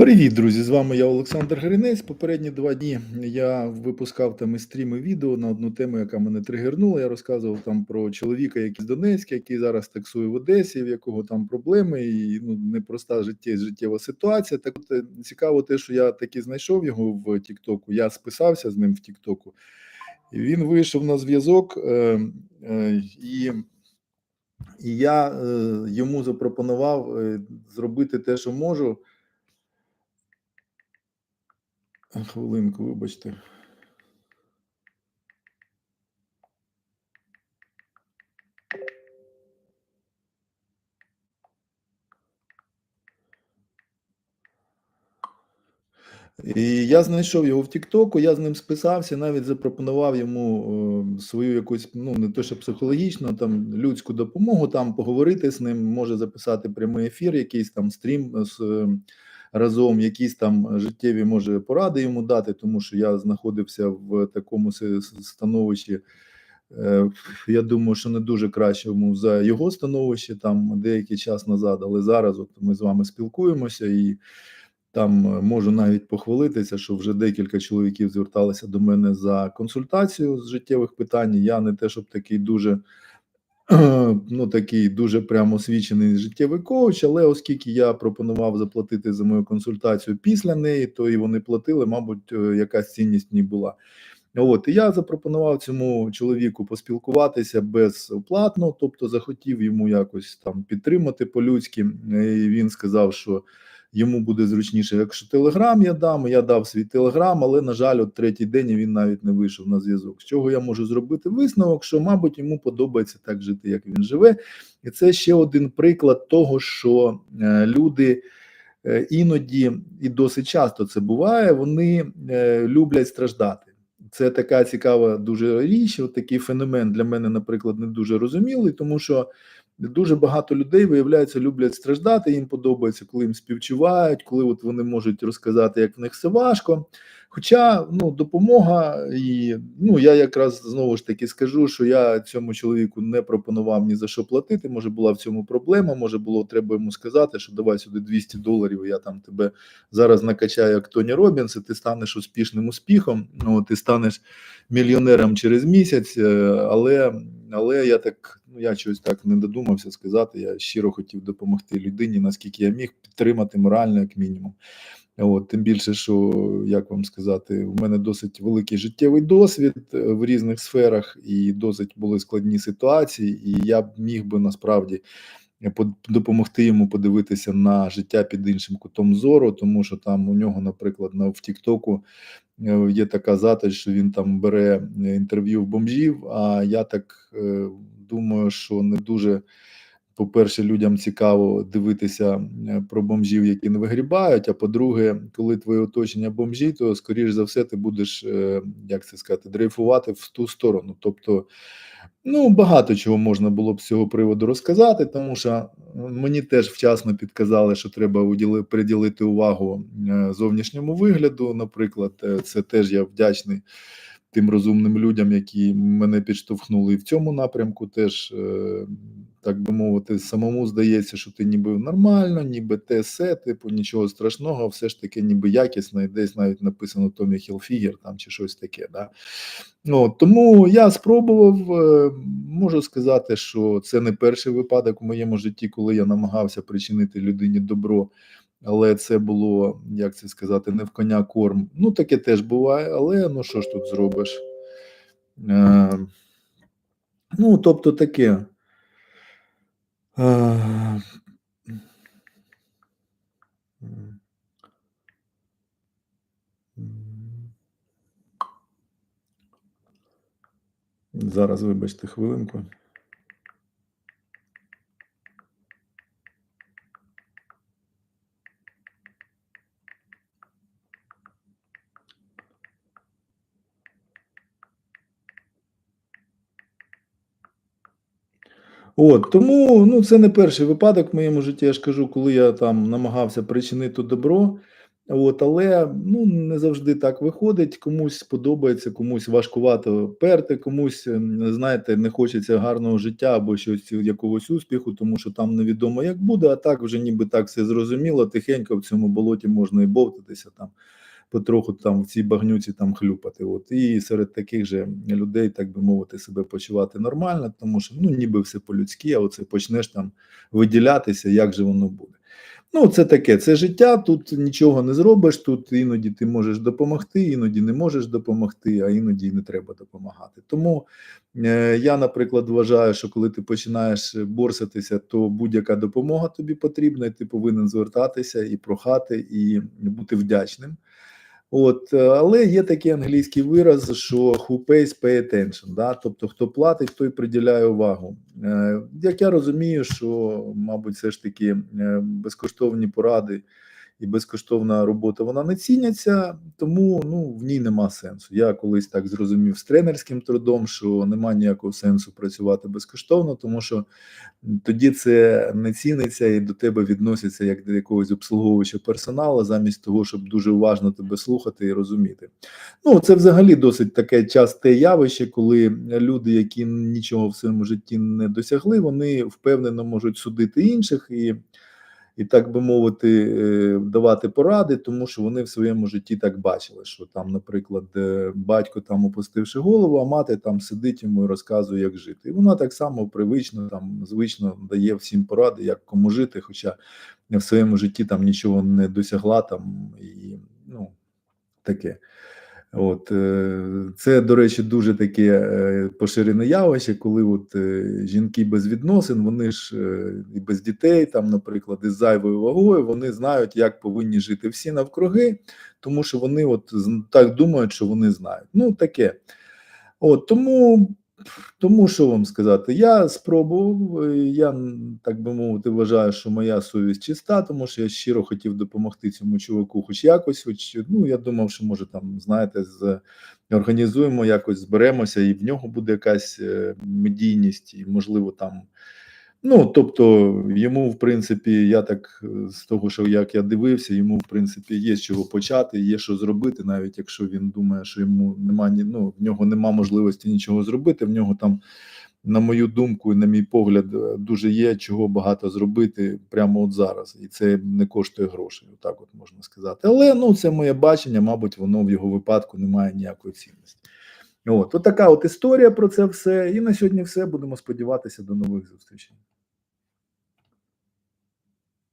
Привіт, друзі! З вами я Олександр Гринець. Попередні два дні я випускав там і стріми відео на одну тему, яка мене тригернула. Я розказував там про чоловіка, який з Донецька, який зараз таксує в Одесі, в якого там проблеми, і ну непроста життя, життєва ситуація. Так от е, цікаво, те, що я таки знайшов його в Тіктоку. Я списався з ним в Тіктоку, він вийшов на зв'язок е, е, і. І я е, йому запропонував е, зробити те, що можу. Хвилинку, вибачте. І я знайшов його в Тіктоку, я з ним списався, навіть запропонував йому е, свою якусь, ну не то що психологічну, там людську допомогу, там поговорити з ним, може записати прямий ефір, якийсь там стрім з е, разом, якісь там життєві може поради йому дати, тому що я знаходився в такому становищі. Е, Я думаю, що не дуже кращому за його становище там деякий час назад, але зараз от ми з вами спілкуємося і. Там е, можу навіть похвалитися, що вже декілька чоловіків зверталися до мене за консультацію з життєвих питань. Я не те, щоб такий дуже ну такий дуже прямо освічений життєвий коуч, але оскільки я пропонував заплатити за мою консультацію після неї, то і вони платили, мабуть, е, якась цінність в ній була. От і я запропонував цьому чоловіку поспілкуватися безоплатно, тобто захотів йому якось там підтримати по-людськи. І він сказав, що йому буде зручніше, якщо телеграм я дам. Я дав свій телеграм, але на жаль, от третій день він навіть не вийшов на зв'язок. З чого я можу зробити висновок, що мабуть йому подобається так жити, як він живе, і це ще один приклад того, що е, люди. е, Іноді і досить часто це буває. Вони е, люблять страждати. Це така цікава дуже річ. От такий феномен для мене, наприклад, не дуже розумілий, тому що дуже багато людей виявляється люблять страждати. Їм подобається, коли їм співчувають, коли от вони можуть розказати, як в них все важко. Хоча ну допомога, і ну я якраз знову ж таки скажу, що я цьому чоловіку не пропонував ні за що платити. Може була в цьому проблема. Може було треба йому сказати, що давай сюди 200 доларів. Я там тебе зараз накачаю як Тоні Робінс, і ти станеш успішним успіхом. Ну ти станеш мільйонером через місяць. е, Але але я так ну я чогось так не додумався сказати. Я щиро хотів допомогти людині, наскільки я міг підтримати морально, як мінімум. От тим більше, що як вам сказати, у мене досить великий життєвий досвід е, в різних сферах, і досить були складні ситуації, і я б міг би насправді е, допомогти йому подивитися на життя під іншим кутом зору, тому що там у нього, наприклад, на в Тіктоку е, є така затич, що він там бере інтерв'ю в бомжів. А я так думаю, що не дуже. По-перше, людям цікаво дивитися е, про бомжів, які не вигрібають. А по-друге, коли твоє оточення бомжі, то скоріш за все ти будеш, е, як це сказати, дрейфувати в ту сторону. Тобто, ну багато чого можна було б з цього приводу розказати, тому що е, мені теж вчасно підказали, що треба приділити увагу зовнішньому вигляду. Наприклад, це теж я вдячний тим розумним людям, які мене підштовхнули і в цьому напрямку, теж е, так би мовити, самому здається, що ти ніби нормально, ніби те все, типу нічого страшного, все ж таки, ніби якісно, і десь навіть написано Томі Хілфігер там чи щось таке. Да? Ну, тому я спробував, е, можу сказати, що це не перший випадок у моєму житті, коли я намагався причинити людині добро. Але це було, як це сказати, не в коня корм. Ну, таке теж буває, але ну що ж тут зробиш? Е, ну, тобто таке. Е. Зараз, вибачте, хвилинку. От тому ну це не перший випадок в моєму житті. Я ж кажу, коли я там намагався причинити добро. От, але ну не завжди так виходить. Комусь подобається, комусь важкувато перти, комусь знаєте, не хочеться гарного життя або щось якогось успіху, тому що там невідомо як буде. А так вже ніби так все зрозуміло. Тихенько в цьому болоті можна і бовтатися там. Потроху там в цій багнюці там хлюпати. От і серед таких же людей, так би мовити, себе почувати нормально, тому що ну ніби все по-людськи, а оце почнеш там виділятися, як же воно буде. Ну, це таке, це життя. Тут нічого не зробиш. Тут іноді ти можеш допомогти, іноді не можеш допомогти, а іноді не треба допомагати. Тому е, я, наприклад, вважаю, що коли ти починаєш борсатися, то будь-яка допомога тобі потрібна, і ти повинен звертатися і прохати, і бути вдячним. От, е, але є такий англійський вираз, що who pays pay attention, да? тобто хто платить, той приділяє увагу. Е, Як я розумію, що, мабуть, все ж таки е, безкоштовні поради і безкоштовна робота вона не ціняться, тому ну, в ній нема сенсу. Я колись так зрозумів з тренерським трудом, що нема ніякого сенсу працювати безкоштовно, тому що тоді це не ціниться і до тебе відносяться як до якогось обслуговуючого персоналу, замість того, щоб дуже уважно тебе слухати і розуміти. Ну, це взагалі досить таке часте явище, коли люди, які нічого в своєму житті не досягли, вони впевнено можуть судити інших і. І так би мовити, е, давати поради, тому що вони в своєму житті так бачили, що там, наприклад, е, батько там опустивши голову, а мати там сидить йому і розказує, як жити. І вона так само привично, там звично дає всім поради, як кому жити, хоча в своєму житті там нічого не досягла там і ну таке. От е, це, до речі, дуже таке е, поширене явище, коли от е, жінки без відносин, вони ж і без дітей, там, наприклад, із зайвою вагою, вони знають, як повинні жити всі навкруги, тому що вони от так думають, що вони знають. Ну таке. От тому, тому що вам сказати, я спробував. е, Я так би мовити, вважаю, що моя совість чиста, тому що я щиро хотів допомогти цьому чуваку, хоч якось. Хоч ну я думав, що може там знаєте, з організуємо якось, зберемося, і в нього буде якась е, медійність, і можливо там. Ну, тобто, йому, в принципі, я так е, з того, що як я дивився, йому в принципі є з чого почати, є що зробити, навіть якщо він думає, що йому нема ні, ну, в нього нема можливості нічого зробити. В нього там, на мою думку, і на мій погляд, е, дуже є чого багато зробити прямо от зараз, і це не коштує грошей, отак от можна сказати. Але ну це моє бачення, мабуть, воно в його випадку не має ніякої цінності. От, от така от історія про це все. І на сьогодні все. Будемо сподіватися до нових зустрічей.